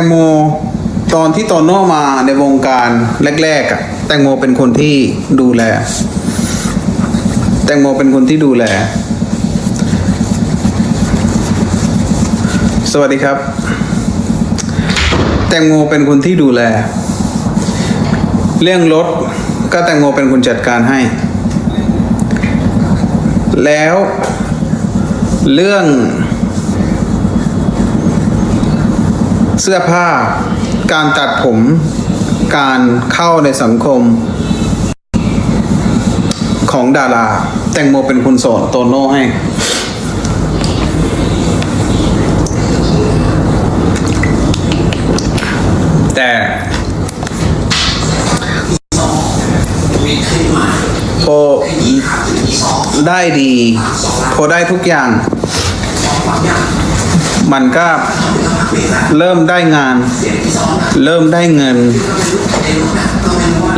งโมตอนที่โตโน่มาในวงการแรกๆอะแตงโมเป็นคนที่ดูแล แตงโมเป็นคนที่ดูแล สวัสดีครับ แตงโมเป็นคนที่ดูแล เรื่องรถก็แตงโมเป็นคนจัดการให้ แล้วเรื่อง เสื้อผ้า การตัดผม การเข้าในสังคม ของดารา แตงโมเป็นคนสอนโตโน่ให้ แต่พอได้ดีพอได้ทุกอย่าง มันก็เริ่มได้งาน เริ่มได้เงิน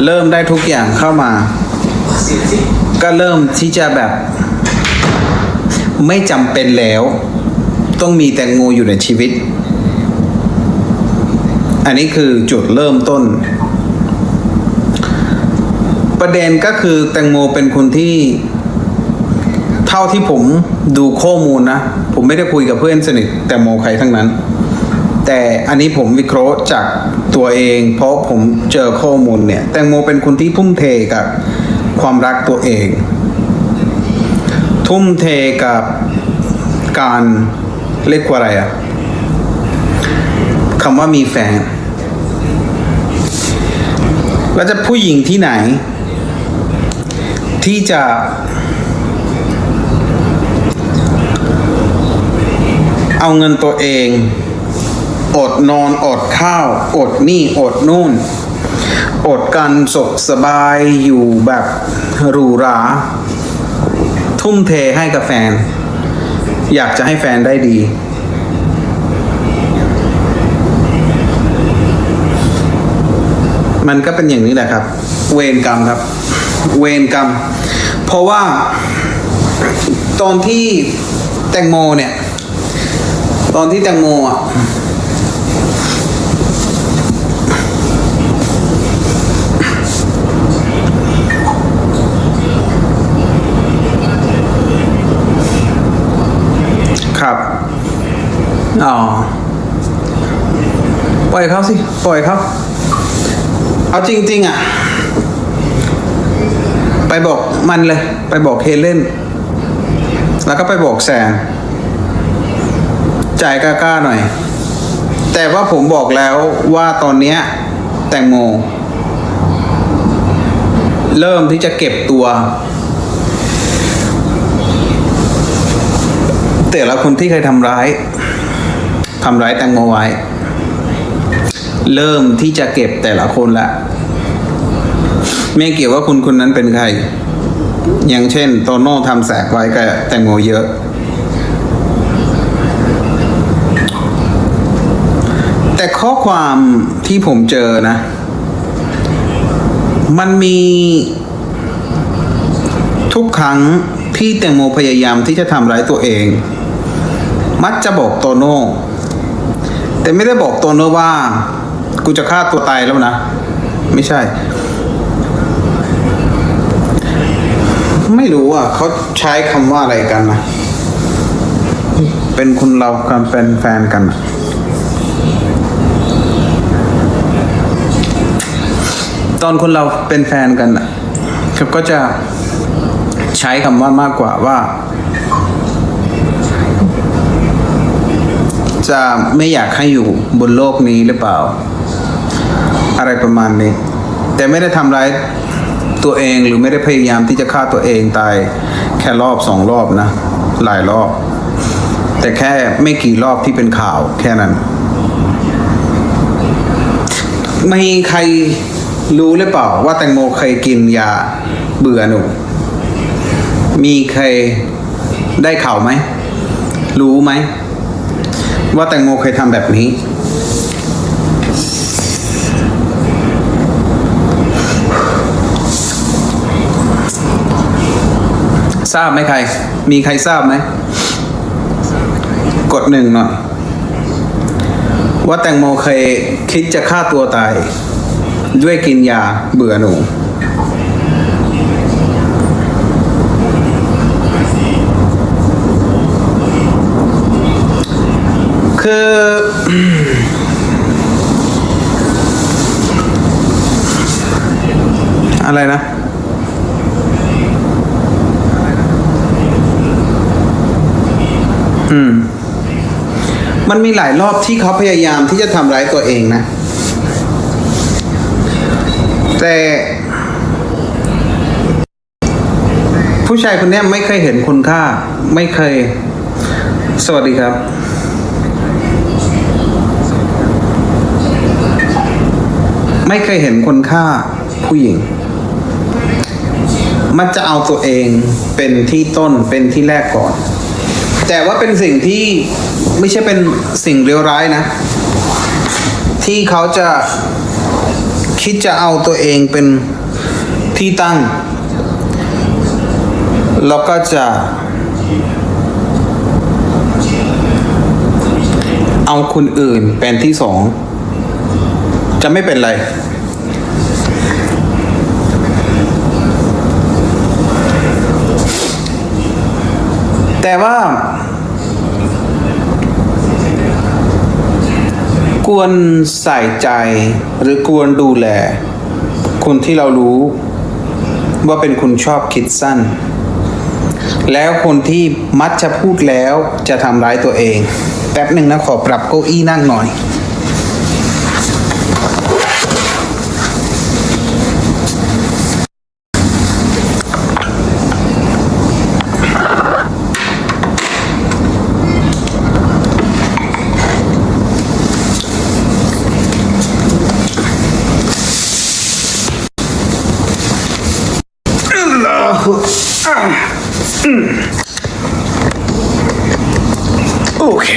เริ่มได้ทุกอย่างเข้ามา ก็เริ่มที่จะแบบ ไม่จำเป็นแล้ว ต้องมีแตงโมอยู่ในชีวิต อันนี้คือจุดเริ่มต้น ประเด็นก็คือแตงโมเป็นคนที่ เท่าที่ผมดูข้อมูลนะ ผมไม่ได้คุยกับเพื่อนสนิทแตงโมใครทั้งนั้น แต่อันนี้ผมวิเคราะห์จากตัวเอง เพราะผมเจอข้อมูลเนี่ยแตงโมเป็นคนที่ทุ่มเทกับความรักตัวเอง ทุ่มเทกับการเรียกว่าอะไรอะคำว่ามีแฟนแล้วจะผู้หญิงที่ไหน ที่จะ เอาเงินตัวเอง อดนอนอดข้าว อดนี่อดนู่น อดกันสุขสบายอยู่แบบหรูหรา ทุ่มเทให้กับแฟน อยากจะให้แฟนได้ดี มันก็เป็นอย่างนี้แหละครับ เวรกรรมครับ เวรกรรม เพราะว่าตอนที่แตงโมเนี่ย ตอนที่แตงโมอะครับ อ๋อ ปล่อยเขาสิ ปล่อยเขาเอาจริง ๆ อะ ไปบอกมันเลย ไปบอกเฮเลนแล้วก็ไปบอกแซ นจ่ายกล้าๆหน่อย แต่ว่าผมบอกแล้วว่าตอนเนี้ยแตงโม เริ่มที่จะเก็บตัว แต่ละคนที่เคยทำร้ายทำร้ายแตงโมไว้ เริ่มที่จะเก็บแต่ละคนละไม่เกี่ยวว่าคุณคนนั้นเป็นใคร อย่างเช่น โตโน่ทำแสกไว้กับแตงโมเยอะ แต่ ข้อความที่ผมเจอนะ มันมีทุกครั้งที่แตงโมพยายามที่จะทำร้ายตัวเอง มักจะบอกโตโน่แต่ไม่ได้บอกโตโน่ว่า กูจะฆ่าตัวตายแล้วนะ ไม่ใช่ ไม่รู้อะเขาใช้คำว่าอะไรกันนะ เป็นคนเรากันเป็นแฟนกันอะ ตอนคนเราเป็นแฟนกันอะเขาก็จะใช้คำว่ามากกว่าว่า จะไม่อยากให้อยู่บนโลกนี้หรือเปล่า อะไรประมาณนี้ แต่ไม่ได้ทำร้ายตัวเองหรือไม่ได้พยายามที่จะฆ่าตัวเองตายแค่รอบสองรอบนะ หลายรอบ แต่แค่ไม่กี่รอบที่เป็นข่าวแค่นั้น ไม่ใคร รู้หรือเปล่าว่าแตงโมเคยกินยาเบื่อหนู มีใครได้ข่าวไหม รู้ไหม ว่าแตงโมเคยทำแบบนี้ ทราบไหมใคร มีใครทราบไหม กดหนึ่งหน่อย ว่าแตงโมเคยคิดจะฆ่าตัวตาย ด้วยกินยาเบื่อหนู คือ อะไรนะอืม มันมีหลายรอบที่เขาพยายามที่จะทำร้ายตัวเองนะ แต่ผู้ชายคนนี้ไม่เคยเห็นคุณค่า ไม่เคย สวัสดีครับ ไม่เคยเห็นคุณค่าผู้หญิง มันจะเอาตัวเองเป็นที่ต้นเป็นที่แรกก่อน แต่ว่าเป็นสิ่งที่ไม่ใช่เป็นสิ่งเลวร้ายนะ ที่เขาจะ คิดจะเอาตัวเองเป็นที่ตั้ง แล้วก็จะ เอาคนอื่นเป็นที่สอง จะไม่เป็นไรแต่ว่า ควรใส่ใจหรือควรดูแล คนที่เรารู้ว่าเป็นคนชอบคิดสั้น แล้วคนที่มักจะพูดแล้วจะทำร้ายตัวเอง แป๊บหนึ่งนะขอปรับเก้าอี้นั่งหน่อย โอเค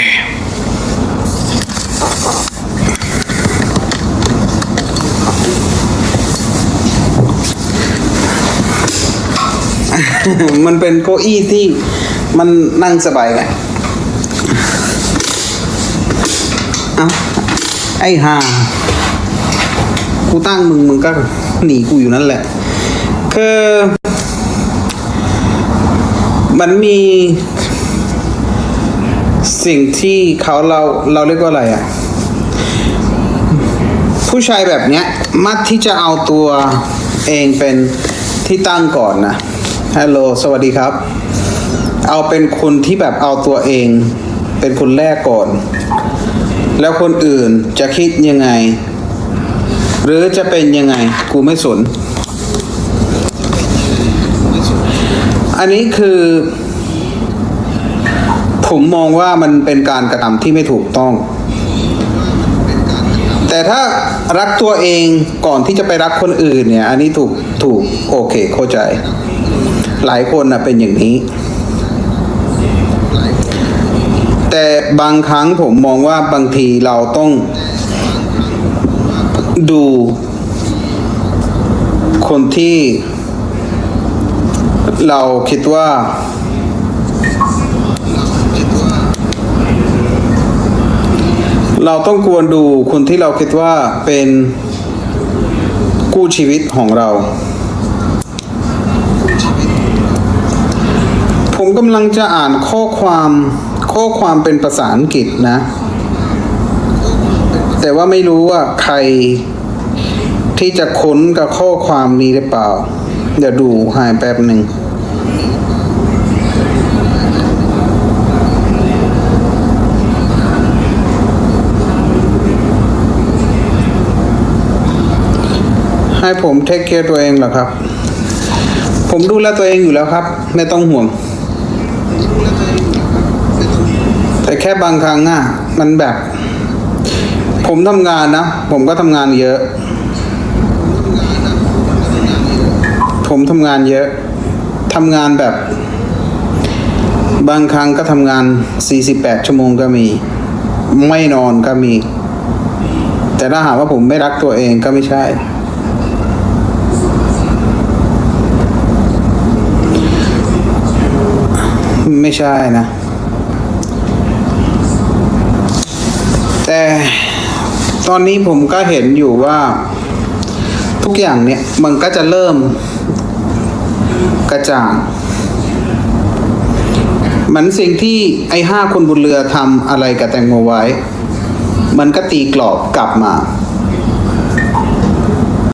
มันเป็นเก้าอี้ที่มันนั่งสบายไงเอ้าไอ้ห่า กูตั้งมึงมึงก็หนีกูอยู่นั่นแหละ คือ มันมีสิ่งที่เขาเราเราเรียกว่าอะไรอะ่ะ ผู้ชายแบบเนี้ย มักที่จะเอาตัวเองเป็นที่ตั้งก่อนนะฮัลโหลสวัสดีครับ เอาเป็นคนที่แบบเอาตัวเอง เป็นคนแรกก่อน แล้วคนอื่นจะคิดยังไง หรือจะเป็นยังไง กูไม่สน อันนี้คือ ผมมองว่ามันเป็นการกระทำที่ไม่ถูกต้อง แต่ถ้ารักตัวเองก่อนที่จะไปรักคนอื่นเนี่ย อันนี้ถูกถูกโอเคเข้าใจ หลายคนนะเป็นอย่างนี้ แต่บางครั้งผมมองว่าบางทีเราต้องดูคนที่ เราคิดว่า เราต้องควรดูคนที่เราคิดว่าเป็นกู้ชีวิตของเรา ผมกำลังจะอ่านข้อความข้อความเป็นภาษาอังกฤษนะ แต่ว่าไม่รู้ว่าใครที่จะค้นกับข้อความนี้หรือเปล่า เดี๋ยวดูหายแป๊บหนึ่ง ให้ผมเทคเค r e ตัวเองเหรอครับ ผมดูแลตัวเองอยู่แล้วครับ ไม่ต้องห่วง แต่แค่บางครั้งอะมันแบบ ผมทำงานนะ ผมก็ทำงานเยอะ ผมทำงานเยอะทำงานแบบ บางครั้งก็ทำงาน 48 ชั่วโมงก็มี ไม่นอนก็มี แต่ถ้าหากว่าผมไม่รักตัวเองก็ไม่ใช่ ไม่ใช่นะ แต่ตอนนี้ผมก็เห็นอยู่ว่า ทุกอย่างเนี่ยมันก็จะเริ่มกระจ่างเหมือนสิ่งที่ไอ้ห้าคนบนเรือทำอะไรกับแตงโมไว้ มันก็ตีกรอบกลับมา